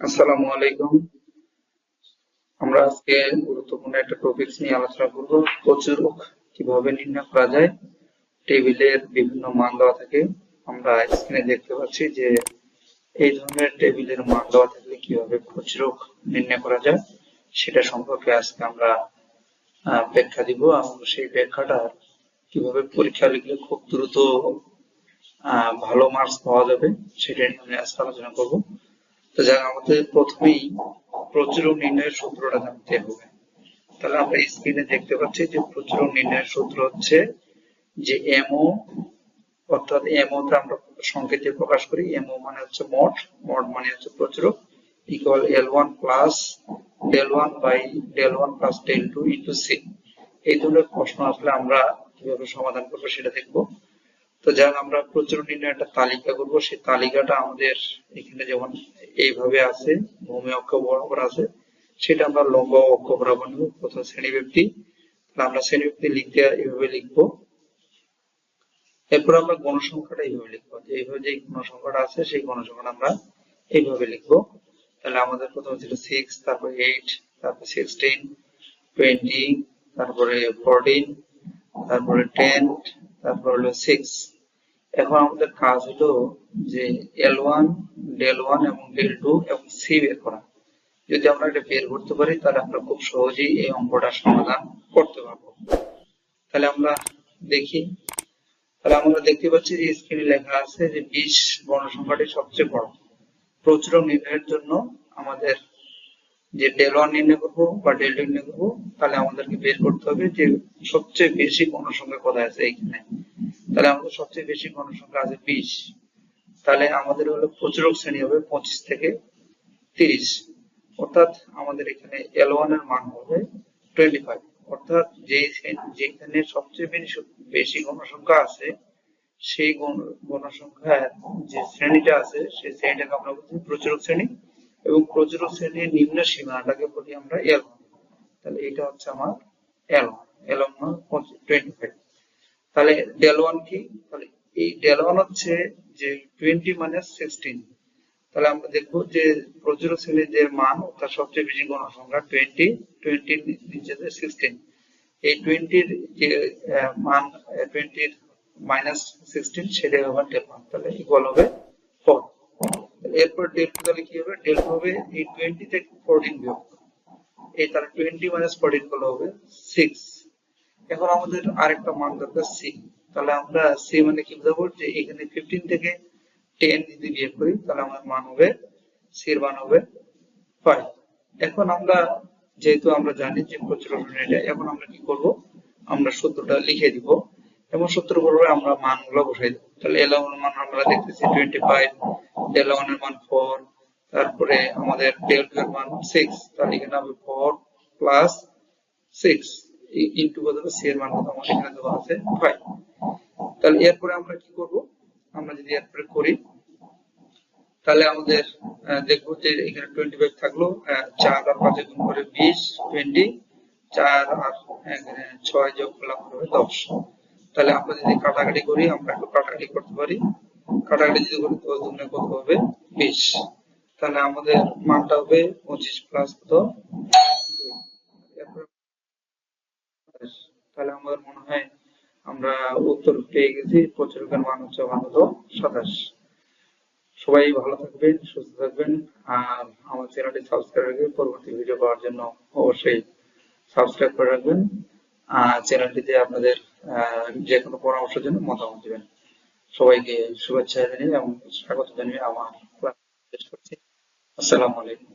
আসসালামু আলাইকুম। আমরা আজকে গুরুত্বপূর্ণ একটা টপিকস নিয়ে আলোচনা করব। প্রচুরক কীভাবে নির্ণয় করা যায় টেবিলের বিভিন্ন মান দেওয়া থাকে। আমরা স্ক্রিনে দেখতে পাচ্ছি যে এই ধরনের টেবিলের মান দেওয়া থাকলে কীভাবে প্রচুরক নির্ণয় করা যায়, সেটা সম্পর্কে আজকে আমরা ব্যাখ্যা দিব। এবং সেই ব্যাখ্যাটা কীভাবে পরীক্ষা লিখলে খুব দ্রুত ভালো মার্কস পাওয়া যাবে, সেটা নিয়ে আজকে আলোচনা করব। তো যাক আমাদের প্রথমেই প্রচুরক নির্ণয়ের সূত্রটা জানতে হবে। তাহলে আমরা স্ক্রিনে দেখতে পাচ্ছি যে প্রচুরক নির্ণয়ের সূত্র হচ্ছে যে এমও অর্থাৎ এমও তে আমরা সংকেতে প্রকাশ করি। এমও মানে হচ্ছে মোট মোট মানে হচ্ছে প্রচুরক equal L one plus del one by del one plus del two into C এই ধরনের প্রশ্ন আসলে আমরা কীভাবে সমাধান করব সেটা দেখব। তো যার আমরা প্রচুর নির্ণয়, একটা তালিকা করব। সেই তালিকাটা আমাদের এখানে যেমন এইভাবে আছে, ভূমি অক্ষ বরাবর আছে, সেটা আমরা লম্ব অক্ষ বরাবর নিব প্রথম শ্রেণি ব্যক্তি আমরা শ্রেণি ব্যক্তি লিখতে এইভাবে লিখব। এরপর আমরা গণসংখ্যাটা এইভাবে লিখব। এইভাবে যে গণসংখ্যাটা আছে, সেই গণসংখ্যাটা আমরা এইভাবে লিখব। তাহলে আমাদের প্রথমে ছিল সিক্স তারপর এইট তারপর সিক্সটিন টোয়েন্টি তারপরে ফোরটিন তারপরে টেন তারপর হলো সিক্স এখন আমাদের কাজ হলো যে এল ওয়ান ডেল ওয়ান এবং ডেল টু এবং সি বের করা। যদি আমরা এটা বের করতে পারি, তাহলে আমরা খুব সহজেই এই অঙ্কটার সমাধান করতে পারব। তাহলে আমরা দেখি। তাহলে আমরা দেখতে পাচ্ছি যে স্ক্রিনে লেখা আছে যে বিশ গণসংখ্যাটি সবচেয়ে বড়। প্রচুর নির্ণয়ের জন্য আমাদের যে ডেল ওয়ান নির্ণয় করব বা ডেল টু নির্ণয় করব, তাহলে আমাদেরকে বের করতে হবে যে সবচেয়ে বেশি গণসংখ্যা কোথায় আছে এইখানে। তাহলে আমাদের সবচেয়ে বেশি গণসংখ্যা আছে বিশ। তাহলে আমাদের হলো প্রচুরক শ্রেণি হবে, পঁচিশ থেকে তিরিশ। অর্থাৎ আমাদের এখানে এল এর মান হবে টোয়েন্টি ফাইভ অর্থাৎ যে যেখানে সবচেয়ে বেশি বেশি গণসংখ্যা আছে, সেই গণ- গণসংখ্যার যে শ্রেণীটা আছে, সেই শ্রেণীটাকে আমরা বলছি প্রচুরক শ্রেণি এবং প্রচুরক শ্রেণির নিম্ন সীমানাটাকে বলি আমরা এল তাহলে এটা হচ্ছে আমার এল এল টোয়েন্টি ফাইভ তাহলে ডেল ওয়ান কি? তাহলে এই ডেল ওয়ান হচ্ছে যে টোয়েন্টি মাইনাস সিক্সটিন তাহলে আমরা দেখব যে প্রচুর শ্রেণির যে মান, তার সবচেয়ে বেশি গণসংখ্যা টোয়েন্টি টোয়েন্টির নিচে সিক্সটিন এই টোয়েন্টির যে মান টোয়েন্টির মাইনাস সিক্সটিন সেটাই হবে ডেল ওয়ান তাহলে ইকুয়াল হবে ফোর এরপর ডেল টু তাহলে কি হবে? ডেল টু হবে এই টোয়েন্টি থেকে ফোরটিন বিয়োগ। এই তাহলে টোয়েন্টি মাইনাস ফোরটিন হবে সিক্স এখন আমাদের আরেকটা মান দরকার সি তাহলে আমরা সি মানে কি বুঝাবো? যে এখানে ফিফটিন থেকে টেন যদি বিয়োগ করি, তাহলে আমাদের মান হবে সি এর মান হবে ফাইভ এখন আমরা, যেহেতু আমরা জানি যে প্রচুর এটা, এখন আমরা কি করব? আমরা সূত্রটা লিখে দিব। এবং সূত্র পূর্বে আমরা মান মানগুলো বসাই দেবো। তাহলে এল মান আমরা দেখতেছি টোয়েন্টি ফাইভ ডেল এর মান ফোর তারপরে আমাদের ডেল এর মান সিক্স তাহলে এখানে হবে ফোর প্লাস সিক্স ইন্টু হবে সি এর মান কত আমার এখানে দেওয়া আছে। ফাইভ তাহলে এরপরে আমরা কি করব? আমরা যদি এরপরে করি, তাহলে আমাদের দেখব যে এখানে টোয়েন্টি ফাইভ থাকল চার আর পাঁচে গুণ করে বিশ টোয়েন্টি চার আর ছয় যোগ করলাম হবে দশ। তাহলে আমরা যদি কাটাকাটি করি, আমরা একটু কাটাকাটি করতে পারি। কাটাকাটি যদি করি তো দুগুণে কত হবে? বিশ। তাহলে আমাদের মানটা হবে পঁচিশ প্লাস কত দুই। এরপরে তাহলে আমাদের মনে হয় আমরা উত্তর পেয়ে গেছি। প্রচুরকের মান হচ্ছে মান সাতাশ সবাই ভালো থাকবেন, সুস্থ থাকবেন। আর আমার চ্যানেলটি সাবস্ক্রাইব রাখবেন পরবর্তী ভিডিও পাওয়ার জন্য অবশ্যই সাবস্ক্রাইব করে রাখবেন। আর চ্যানেলটিতে আপনাদের যে কোনো পরামর্শের জন্য মতামত দিবেন। সবাইকে শুভেচ্ছা জানিয়ে এবং স্বাগত জানিয়ে আমার ক্লাস শেষ করছি। আসসালামু আলাইকুম।